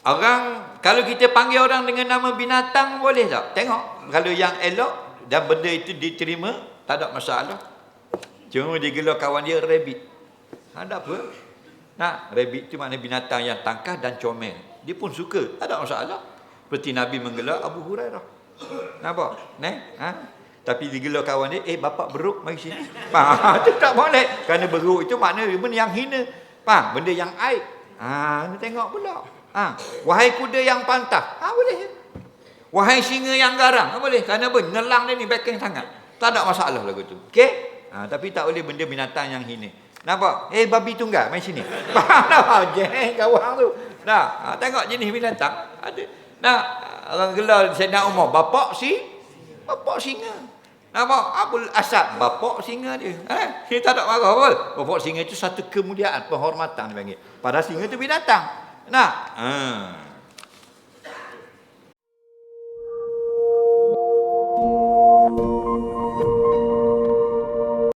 Orang kalau kita panggil orang dengan nama binatang boleh tak? Tengok kalau yang elok dan benda itu diterima tak ada masalah. Cuma dia gelar kawan dia rabbit. Ada apa? Nah, rabbit itu makna binatang yang tangkah dan comel. Dia pun suka, tak ada masalah. Seperti Nabi menggelar Abu Hurairah. Nampak? Neh? Ha? Tapi digelar kawan dia, eh bapak beruk mari sini. Faham? Itu tak boleh. Kerana beruk itu makna benda yang hina. Faham? Benda yang aib. Ha, ni tengok pula. Ha, wahai kuda yang pantah. Ha, boleh. Wahai singa yang garang. Ha, boleh. Kerana apa? Ngelang dia ni backing sangat. Tak ada masalah lagu tu. Okey? Ha, tapi tak boleh benda binatang yang hina. Nampak? Eh, babi tunggal. Main sini. Faham tak? Jeng kawan tu. Nah, ha, tengok jenis binatang. Ada. Nah, orang gelar Sayyidina Umar. Bapak si? Bapak singa. Nampak? Abul Asad. Bapak singa dia. Eh, dia tak ada marah pun. Bapak singa itu satu kemuliaan. Penghormatan dia panggil. Padahal singa itu binatang. Nah. Ha.